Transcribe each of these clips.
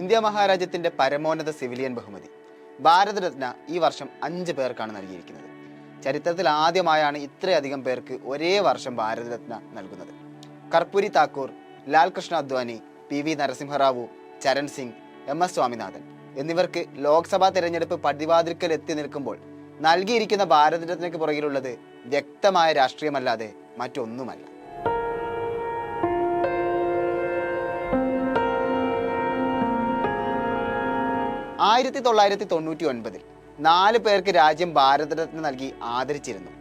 India മഹാരാജ്യത്തിന്റെ പരമോന്നത civilian ബഹുമതി. ഭാരതരത്ന ഈ വർഷം അഞ്ച് പേർക്കാണ് നൽകിയിരിക്കുന്നത്. ചരിത്രത്തിൽ ആദ്യമായാണ് ഇത്രയധികം പേർക്ക് ഒരേ വർഷം ഭാരതരത്ന നൽകുന്നത്. Karpoori Thakur Lalkrishna Advani P V Narasimha Rao Charan Singh M S Swaminathan എന്നിവർക്ക് ലോക്സഭാ തെരഞ്ഞെടുപ്പ് പടിവാതിൽക്കൽ എത്തി നിൽക്കുമ്പോൾ നൽകിയിരിക്കുന്ന ഭാരതരത്നയ്ക്ക് പുറകിലുള്ളത് വ്യക്തമായ രാഷ്ട്രീയമല്ലാതെ മറ്റൊന്നുമല്ല. ആയിരത്തി തൊള്ളായിരത്തി തൊണ്ണൂറ്റി ഒൻപതിൽ നാല് പേർക്ക് രാജ്യം ഭാരതരത്ന നൽകി ആദരിച്ചിരുന്നു.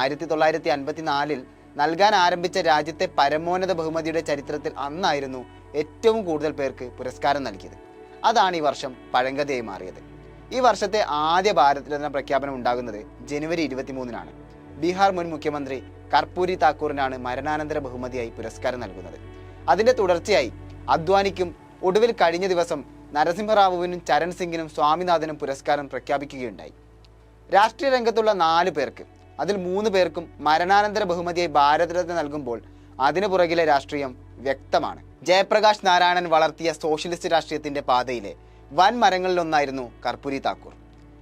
ആയിരത്തി തൊള്ളായിരത്തി അൻപത്തിനാലിൽ നൽകാൻ ആരംഭിച്ച രാജ്യത്തെ പരമോന്നത ബഹുമതിയുടെ ചരിത്രത്തിൽ അന്നായിരുന്നു ഏറ്റവും കൂടുതൽ പേർക്ക് പുരസ്കാരം നൽകിയത്. അതാണ് ഈ വർഷം പഴങ്കഥയായി മാറിയത്. ഈ വർഷത്തെ ആദ്യ ഭാരതരത്ന പ്രഖ്യാപനം ഉണ്ടാകുന്നത് ജനുവരി ഇരുപത്തിമൂന്നിനാണ്. ബീഹാർ മുൻ മുഖ്യമന്ത്രി കർപ്പൂരി താക്കൂറിനാണ് മരണാനന്തര ബഹുമതിയായി പുരസ്കാരം നൽകുന്നത്. അതിന്റെ തുടർച്ചയായി അദ്വാനിക്കും ഒടുവിൽ കഴിഞ്ഞ ദിവസം നരസിംഹറാവുവിനും ചരൺ സിംഗിനും സ്വാമിനാഥനും പുരസ്കാരം പ്രഖ്യാപിക്കുകയുണ്ടായി. രാഷ്ട്രീയ രംഗത്തുള്ള നാല് പേർക്ക് അതിൽ മൂന്ന് പേർക്കും മരണാനന്തര ബഹുമതിയായി ഭാരതരത്ന നൽകുമ്പോൾ അതിനു പുറകിലെ രാഷ്ട്രീയം വ്യക്തമാണ്. ജയപ്രകാശ് നാരായണൻ വളർത്തിയ സോഷ്യലിസ്റ്റ് രാഷ്ട്രീയത്തിന്റെ പാതയിലെ വൻ മരങ്ങളിലൊന്നായിരുന്നു കർപ്പൂരി താക്കൂർ.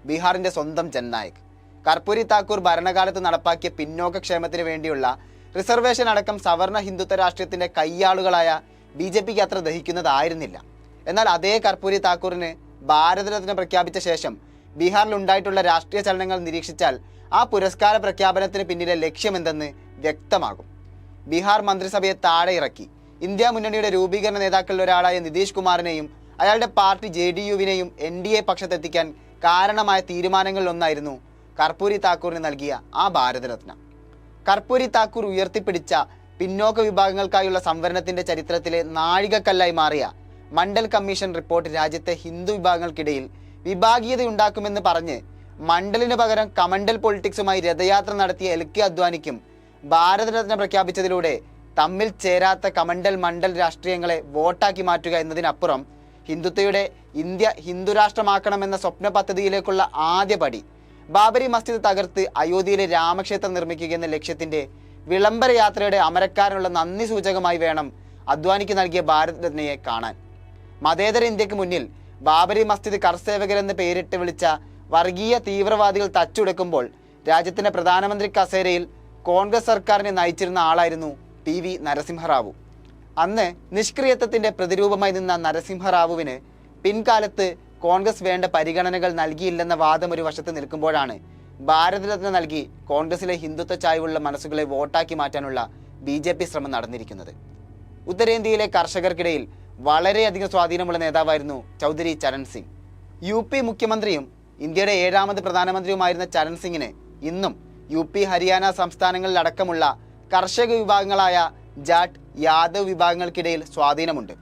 ബീഹാറിന്റെ സ്വന്തം ജനനായക് കർപ്പൂരി താക്കൂർ ഭരണകാലത്ത് നടപ്പാക്കിയ പിന്നോക്ക ക്ഷേമത്തിന് വേണ്ടിയുള്ള റിസർവേഷൻ അടക്കം സവർണ ഹിന്ദുത്വ രാഷ്ട്രീയത്തിന്റെ കയ്യാളുകളായ ബി ജെ പിക്ക് അത്ര ദഹിക്കുന്നതായിരുന്നില്ല. എന്നാൽ അതേ കർപ്പൂരി താക്കൂറിന് ഭാരതരത്ന പ്രഖ്യാപിച്ച ശേഷം ബീഹാറിൽ ഉണ്ടായിട്ടുള്ള രാഷ്ട്രീയ ചലനങ്ങൾ നിരീക്ഷിച്ചാൽ ആ പുരസ്കാര പ്രഖ്യാപനത്തിന് പിന്നിലെ ലക്ഷ്യമെന്തെന്ന് വ്യക്തമാകും. ബീഹാർ മന്ത്രിസഭയെ താഴെ ഇറക്കി. ഇന്ത്യ മുന്നണിയുടെ രൂപീകരണ നേതാക്കളിൽ ഒരാളായ നിതീഷ് കുമാറിനെയും അയാളുടെ പാർട്ടി ജെ ഡി യുവിനെയും എൻ ഡി എ പക്ഷത്തെത്തിക്കാൻ കാരണമായ തീരുമാനങ്ങളിലൊന്നായിരുന്നു കർപ്പൂരി താക്കൂറിന് നൽകിയ ആ ഭാരതരത്ന. കർപ്പൂരി താക്കൂർ ഉയർത്തിപ്പിടിച്ച പിന്നോക്ക വിഭാഗങ്ങൾക്കായുള്ള സംവരണത്തിന്റെ ചരിത്രത്തിലെ നാഴികക്കല്ലായി മാറിയ മണ്ഡൽ കമ്മീഷൻ റിപ്പോർട്ട് രാജ്യത്തെ ഹിന്ദു വിഭാഗങ്ങൾക്കിടയിൽ വിഭാഗീയതയുണ്ടാക്കുമെന്ന് പറഞ്ഞ് മണ്ഡലിന് പകരം കമണ്ടൽ പൊളിറ്റിക്സുമായി രഥയാത്ര നടത്തിയ എൽ കെ അദ്വാനിക്കും ഭാരതരത്ന പ്രഖ്യാപിച്ചതിലൂടെ തമ്മിൽ ചേരാത്ത കമണ്ടൽ മണ്ഡൽ രാഷ്ട്രീയങ്ങളെ വോട്ടാക്കി മാറ്റുക എന്നതിനപ്പുറം ഹിന്ദുത്വയുടെ ഇന്ത്യ ഹിന്ദുരാഷ്ട്രമാക്കണമെന്ന സ്വപ്ന പദ്ധതിയിലേക്കുള്ള ആദ്യ പടി ബാബരി മസ്ജിദ് തകർത്ത് അയോധ്യയിലെ രാമക്ഷേത്രം നിർമ്മിക്കുക എന്ന ലക്ഷ്യത്തിന്റെ വിളംബര യാത്രയുടെ അമരക്കാരനുള്ള നന്ദി സൂചകമായി വേണം അദ്വാനിക്ക് നൽകിയ ഭാരത് രത്നയെ കാണാൻ. മതേതര ഇന്ത്യയ്ക്ക് മുന്നിൽ ബാബരി മസ്ജിദ് കർസേവകരെന്ന് പേരിട്ട് വിളിച്ച വർഗീയ തീവ്രവാദികൾ തച്ചുടക്കുമ്പോൾ രാജ്യത്തിന്റെ പ്രധാനമന്ത്രി കസേരയിൽ കോൺഗ്രസ് സർക്കാരിനെ നയിച്ചിരുന്ന ആളായിരുന്നു പി വി നരസിംഹറാവു. അന്ന് നിഷ്ക്രിയത്വത്തിന്റെ പ്രതിരൂപമായി നിന്ന നരസിംഹറാവുവിന് പിൻകാലത്ത് കോൺഗ്രസ് വേണ്ട പരിഗണനകൾ നൽകിയില്ലെന്ന വാദം ഒരു വശത്ത് നിൽക്കുമ്പോഴാണ് ഭാരതരത്ന നൽകി കോൺഗ്രസിലെ ഹിന്ദുത്വ ചായ്വുള്ള മനസ്സുകളെ വോട്ടാക്കി മാറ്റാനുള്ള ബി ശ്രമം നടന്നിരിക്കുന്നത്. ഉത്തരേന്ത്യയിലെ കർഷകർക്കിടയിൽ വളരെയധികം സ്വാധീനമുള്ള നേതാവായിരുന്നു ചൗധരി ചരൺ സിംഗ്. യു പി മുഖ്യമന്ത്രിയും ഇന്ത്യയുടെ ഏഴാമത് പ്രധാനമന്ത്രിയുമായിരുന്ന ചരൺ സിംഗിന് ഇന്നും യു പി ഹരിയാന സംസ്ഥാനങ്ങളിലടക്കമുള്ള കർഷക വിഭാഗങ്ങളായ ജാട്ട് യാദവ് വിഭാഗങ്ങൾക്കിടയിൽ സ്വാധീനമുണ്ട്.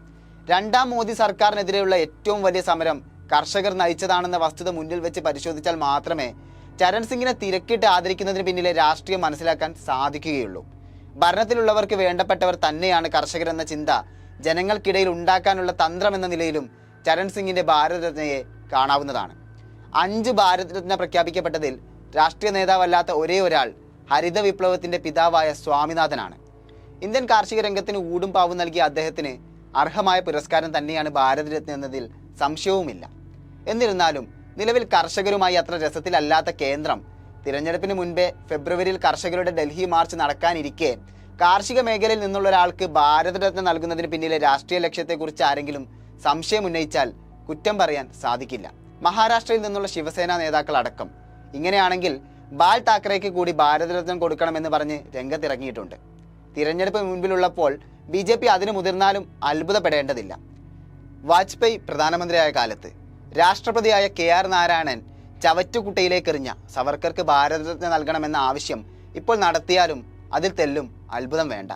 രണ്ടാം മോദി സർക്കാരിനെതിരെയുള്ള ഏറ്റവും വലിയ സമരം കർഷകർ നയിച്ചതാണെന്ന വസ്തുത മുന്നിൽ വെച്ച് പരിശോധിച്ചാൽ മാത്രമേ ചരൺ സിംഗിനെ തിരക്കിട്ട് ആദരിക്കുന്നതിന് പിന്നിലെ രാഷ്ട്രീയം മനസ്സിലാക്കാൻ സാധിക്കുകയുള്ളൂ. ഭരണത്തിലുള്ളവർക്ക് വേണ്ടപ്പെട്ടവർ തന്നെയാണ് കർഷകരെന്ന ചിന്ത ജനങ്ങൾക്കിടയിൽ ഉണ്ടാക്കാനുള്ള തന്ത്രം എന്ന നിലയിലും ചരൺ സിംഗിന്റെ ഭാരതരത്നയെ കാണാവുന്നതാണ്. അഞ്ച് ഭാരതരത്ന പ്രഖ്യാപിക്കപ്പെട്ടതിൽ രാഷ്ട്രീയ നേതാവല്ലാത്ത ഒരേ ഒരാൾ ഹരിത വിപ്ലവത്തിന്റെ പിതാവായ സ്വാമിനാഥനാണ്. ഇന്ത്യൻ കാർഷിക രംഗത്തിന് ഊടും പാവും നൽകിയ അദ്ദേഹത്തിന് അർഹമായ പുരസ്കാരം തന്നെയാണ് ഭാരതരത്ന എന്നതിൽ സംശയവുമില്ല. എന്നിരുന്നാലും നിലവിൽ കർഷകരുമായി അത്ര രസത്തിലല്ലാത്ത കേന്ദ്രം തിരഞ്ഞെടുപ്പിന് മുൻപേ ഫെബ്രുവരിയിൽ കർഷകരുടെ ഡൽഹി മാർച്ച് നടക്കാനിരിക്കെ കാർഷിക മേഖലയിൽ നിന്നുള്ള ഒരാൾക്ക് ഭാരതരത്ന നൽകുന്നതിന് പിന്നിലെ രാഷ്ട്രീയ ലക്ഷ്യത്തെക്കുറിച്ച് ആരെങ്കിലും സംശയം ഉന്നയിച്ചാൽ കുറ്റം പറയാൻ സാധിക്കില്ല. മഹാരാഷ്ട്രയിൽ നിന്നുള്ള ശിവസേന നേതാക്കൾ അടക്കം. ഇങ്ങനെയാണെങ്കിൽ ബാൽ താക്കറേക്ക് കൂടി ഭാരതരത്നം കൊടുക്കണമെന്ന് പറഞ്ഞ് രംഗത്തിറങ്ങിയിട്ടുണ്ട്. തിരഞ്ഞെടുപ്പ് മുൻപിലുള്ളപ്പോൾ ബി ജെ പി അതിന് മുതിർന്നാലും അത്ഭുതപ്പെടേണ്ടതില്ല. വാജ്പേയി പ്രധാനമന്ത്രിയായ കാലത്ത്. രാഷ്ട്രപതിയായ കെ ആർ നാരായണൻ ചവറ്റുകുട്ടയിലേക്കെറിഞ്ഞ സവർക്കർക്ക് ഭാരതരത്ന നൽകണമെന്ന ആവശ്യം ഇപ്പോൾ നടത്തിയാലും അതിൽ തെല്ലും അത്ഭുതം വേണ്ട